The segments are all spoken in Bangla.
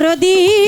দরদি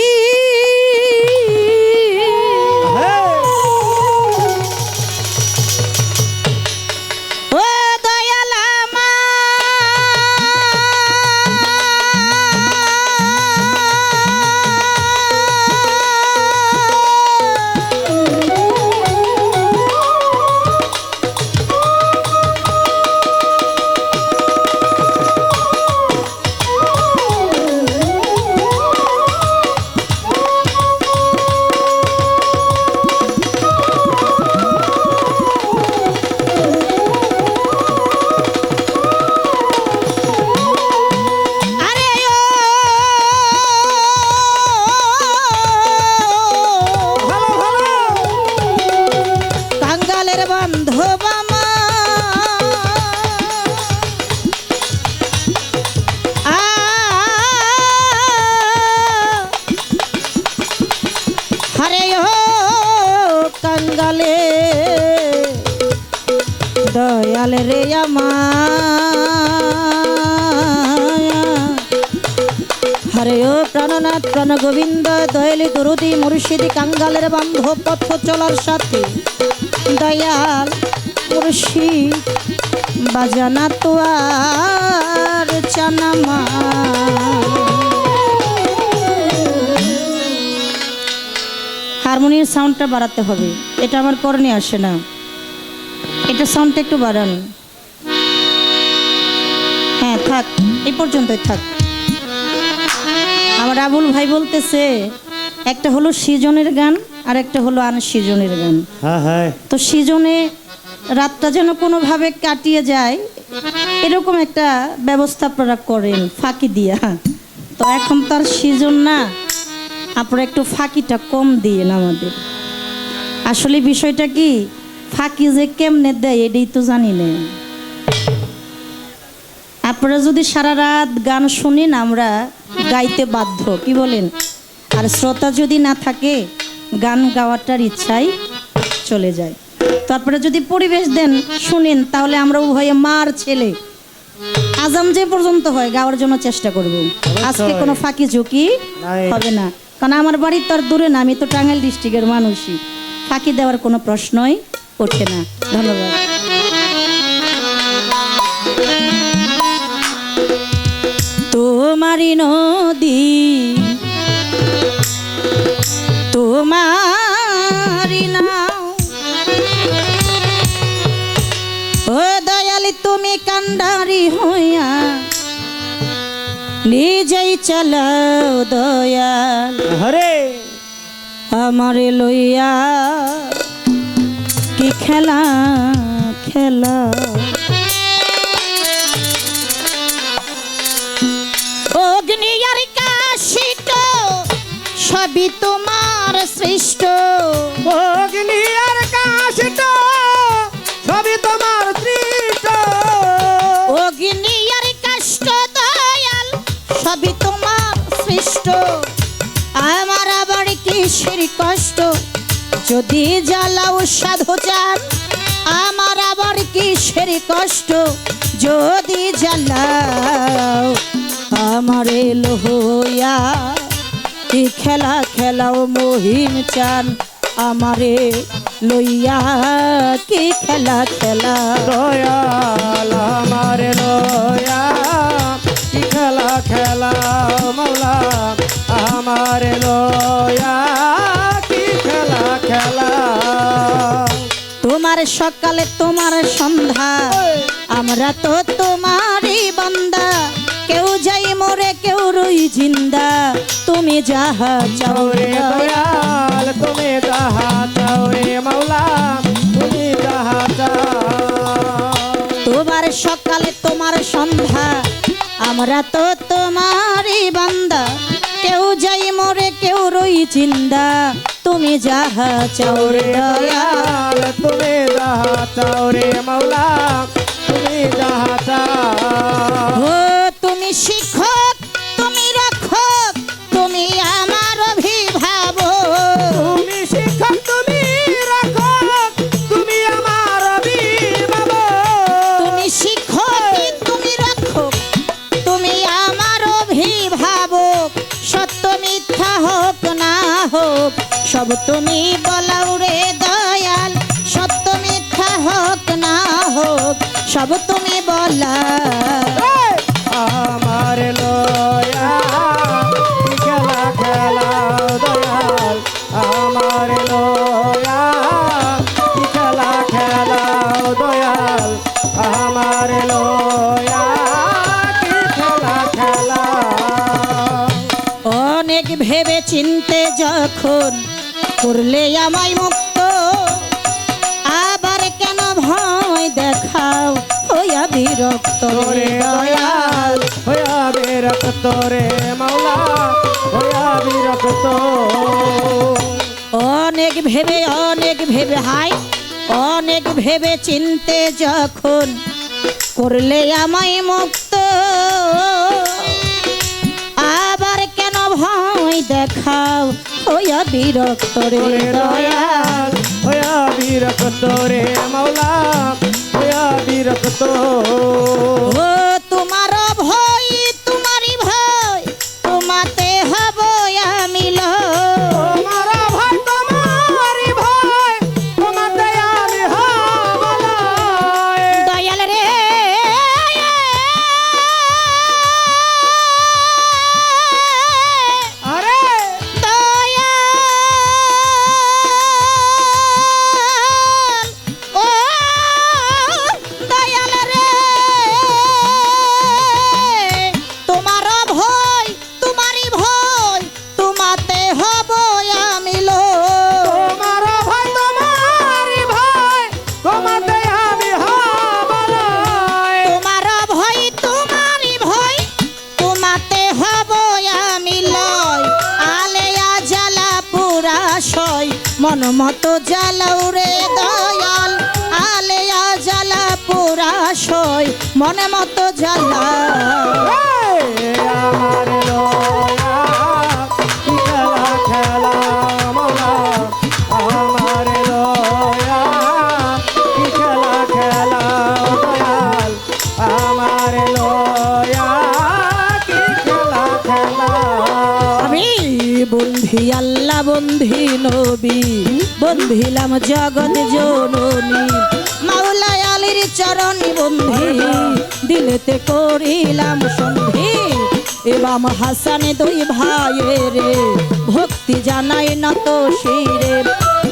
দয়াল রে হরে ও প্রাণনাথ প্রাণ গোবিন্দ দয়ালি দরুদি, মুর্শিদি, কাঙ্গালের বান্ধব, পথ চলার সাথে। দয়াল মুর্শিদ বাজানা তো আর চানামা হারমোনিয়াম সাউন্ডটা বাড়াতে হবে, এটা আমার করণে আসে না। এটা সাউন্ডটা একটু বাড়ান। হ্যাঁ থাক এই পর্যন্তই থাক। আমার আবুল ভাই বলতেছে একটা হলো সিজনের গান আর একটা হলো আন সিজনের গান। হ্যাঁ হ্যাঁ। তো সিজনে রাতটা যেন কোনোভাবে কাটিয়ে যায় এরকম একটা ব্যবস্থা আপনারা করেন ফাঁকি দিয়া। তো এখন তার সিজন না আপনারা একটু ফাঁকিটা কম দিয়েন আমাদের। আসলে বিষয়টা কি ফাঁকি যে কেমনে দেয় এটাই তো জানি না আপনারা যদি সারা রাত গান শুনেন আমরা গাইতে বাধ্য কি বলেন? আর শ্রোতা যদি না থাকে গান গাওয়াটার ইচ্ছাই চলে যায়। তারপরে যদি পরিবেশ দেন শুনেন তাহলে আমরা উভয়ে মার ছেলে। আজাম যে পর্যন্ত হয় গাওয়ার জন্য চেষ্টা করব। আজকে কোনো ফাঁকি ঝুঁকি হবে না। কারণ আমার বাড়ি তো আর দূরে না আমি তো টাঙ্গাইল ডিস্ট্রিক্টের মানুষই। ফাঁকি দেওয়ার কোনো প্রশ্নই ওঠে না। ধন্যবাদ তোমারি নদী তোমারি নাও। ও দয়ালি তুমি কান্ডারি হইয়া নিজেই চালাও দয়াল। হরে। আমারে লইয়া কি খেলা খেলা? অগ্নি আর কাশিত সবই তোমার সৃষ্ট। অগ্নি আর কাশিত সবই তোমার তৃষ্ট অগ্নি আর কাষ্ট দয়াল সবই তোমার সৃষ্ট। আমার আবার কিসের কষ্ট? যদি জ্বালাও সাধু চান, আমার আবার কিসের কষ্ট? যদি জ্বালাও আমার লোহয়া, কি খেলা খেলাও মহিম চান, আমারে লইয়া, কি খেলা খেলা দয়াল আমার লয়া সকালে তোমার সন্ধ্যা। আমরা তো তোমারই বান্দা। কেউ যাই মরে কেউ রই জিন্দা। তুমি যাহা চাও চাওরে দয়াল তুমি যাহা চাওরে মৌলা তুমি যাহা চাও। তোমার সকালে তোমার সন্ধ্যা। আমরা তো তোমারই বান্দা। কেউ যাই মরে কেউ রই জিন্দা। তুমি যাহা চাও রে দয়াল তুমি যাহা চাওরে মৌলা তুমি যাহা চাও। তুমি বলাও রে দয়াল সত্য মিথ্যা হোক না হোক সব তুমি বলা আমার লয়া কি খেলা দয়াল আমার লয়া কি খেলা দয়াল আমার লয়া কি খেলা অনেক ভেবে চিনতে যখন করলে আমায় মুক্ত। আবার কেন ভয় দেখাও? হইয়া বিরক্ত তোরে দয়াল। হইয়া বিরক্ত রে মাওলা। হইয়া বিরক্ত। অনেক ভেবে অনেক ভেবে হাই। অনেক ভেবে চিনতে যখন করলে আমায় মুক্ত। আবার কেন ভয় দেখাও? হইয়া বিরক্ত রে দয়াল। হইয়া বিরক্ত রে মাওলা হইয়া বিরক্ত সয় মন মতো জ্বালাও রে দয়াল আলেয়া জ্বালা পুরা সই। মন মতো জ্বালা আমার বন্ধি নবী, বন্ধিলাম জগৎ জননী। মাওলা আলীর চরণী বন্ধি দিলেতে করিলাম সন্ধি। এবাম হাসানে দুই ভাইয়ের, ভক্তি জানাই না তো শিরে।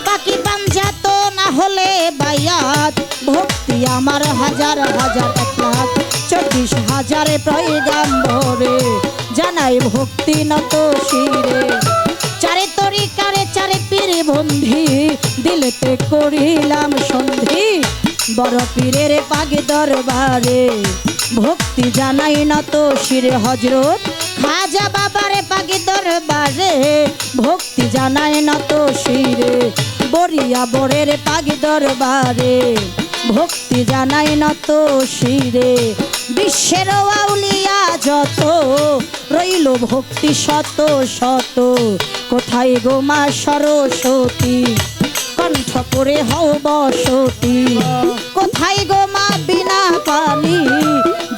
বাকি পাঞ্জাত না হলে বায়াত, ভক্তি আমার হাজার হাজার এক লাখ। চব্বিশ হাজারে পয়গাম্বরে, জানাই ভক্তি নত শিরে। চারে তরিকারে চারে পীর বন্ধি, দিলেতে করিলাম সন্ধি। বড় পীরের পাগে দরবারে ভক্তি জানাই না তো শিরে হজরত। খাজা বাবারে পাগে দরবারে ভক্তি জানাই না তো শিরে। বরিয়া বরের পাগে দরবারে ভক্তি জানাই না তো শিরে। বিশ্বের আউলিয়া যত রইল ভক্তি শত শত। কোথায় গো মা সরস্বতী? কণ্ঠ করে হও বসতি। কোথায় গো মা বিনা পানি?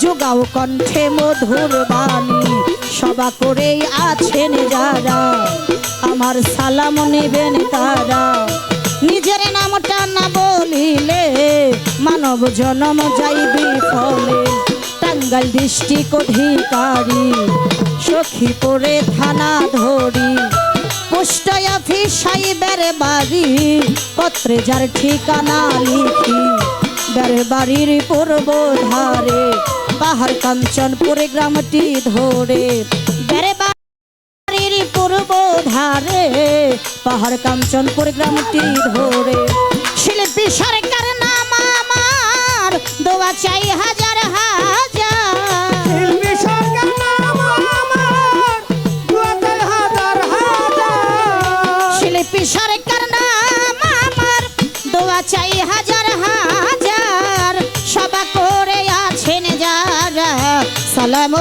যোগাও কণ্ঠে মধুর বাণী। সবা করেই আছেন যারা, আমার সালাম নেবেন তারা। নিজের নামটা না বলিলে মানব জনম যাইবি ফলে। টাঙ্গাইল ডিস্ট্রিক্ট অধিকারী। সখীপুরে থানা ধরি। পোস্ট অফিস সাইবের বাড়ি, পত্রে যার ঠিকানা লিখি। বাড়ির পূর্ব ধারে পাহাড় কাঞ্চনপুরে গ্রামটি ধরে। বাড়ির পূর্ব ধারে পাহাড় কাঞ্চনপুর গ্রামটি ধরে। শিল্পী সরকার নাম আমার, দোয়া চাই শিল্পী সরকার নাম আমার। দোয়া চাই হাজার হাজার সবা করে আছেন যারা। সালাম